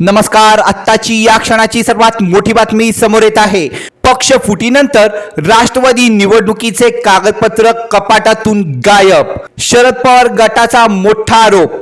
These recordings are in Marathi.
नमस्कार आत्ताची या क्षणाची सर्वात मोठी बातमी समोर येत आहे. पक्ष फुटीनंतर राष्ट्रवादी निवडणुकीचे कागदपत्र कपाटातून गायब. शरद पवार गटाचा मोठा आरोप.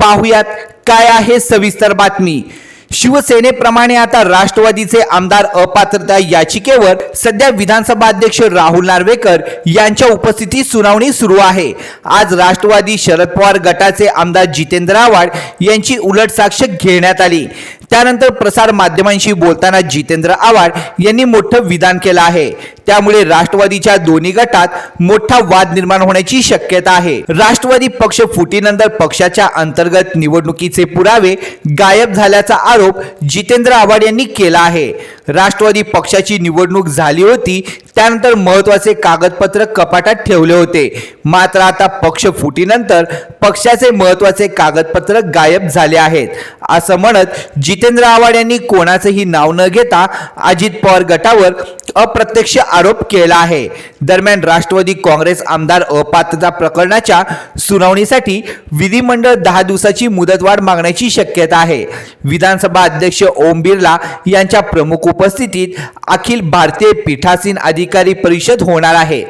पाहुयात काय आहे सविस्तर बातमी. शिवसेनेप्रमाणे आता राष्ट्रवादीचे आमदार अपात्रता याचिकेवर सध्या विधानसभा अध्यक्ष राहुल नार्वेकर यांच्या उपस्थितीत सुनावणी सुरू आहे. आज राष्ट्रवादी शरद पवार गटाचे आमदार जितेंद्र आव्हाड यांची उलट साक्ष घेण्यात आली. त्यानंतर प्रसार माध्यमांशी बोलताना जितेंद्र आव्हाड यांनी मोठं विधान केलं आहे. त्यामुळे राष्ट्रवादीच्या दोन्ही गटात मोठा वाद निर्माण होण्याची शक्यता आहे. राष्ट्रवादी पक्ष फुटीनंतर पक्षाच्या अंतर्गत निवडणुकीचे पुरावे गायब झाल्याचा आरोप जितेंद्र आव्हाड यांनी केला आहे. राष्ट्रवादी पक्षाची निवडणूक झाली होती त्यानंतर महत्त्वाचे कागदपत्र कपाटात ठेवले होते. मात्र आता पक्ष फुटीनंतर पक्षाचे महत्त्वाचे कागदपत्र गायब झाले आहेत. असं म्हणत जितेंद्र आव्हाड यांनी कोणाचंही नाव न घेता अजित पवार गटावर अप्रत्यक्ष आरोप केला आहे. दरम्यान राष्ट्रवादी काँग्रेस आमदार अपात्रता प्रकरणाच्या सुनावणीसाठी विधिमंडळ दहा दिवसाची मुदतवाढ मागण्याची शक्यता आहे. विधानसभा अध्यक्ष ओम बिर्ला यांच्या प्रमुख उपस्थितीत अखिल भारतीय पीठासीन अधिकारी परिषद होणार आहे.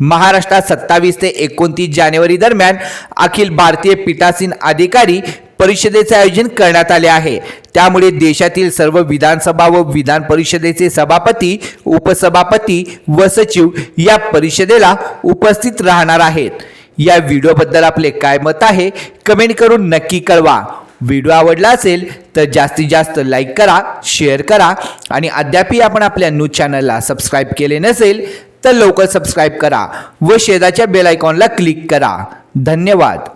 महाराष्ट्रात सत्तावीस ते एकोणतीस जानेवारी दरम्यान अखिल भारतीय पीठासीन अधिकारी परिषदेचे आयोजन करण्यात आले आहे. त्यामुळे देशातील सर्व विधानसभा व विधान परिषदेचे सभापती उपसभापती व सचिव या परिषदेला उपस्थित राहणार आहेत. या व्हिडिओबद्दल आपले काय मत आहे कमेंट करून नक्की कळवा. व्हिडिओ आवडला असेल तर जास्तीत जास्त लाईक करा शेअर करा आणि अद्यापही आपण आपल्या न्यूज चॅनलला सबस्क्राईब केले नसेल तर लवकर सबस्क्राईब करा व शेजाच्या बेल आयकॉनला क्लिक करा. धन्यवाद.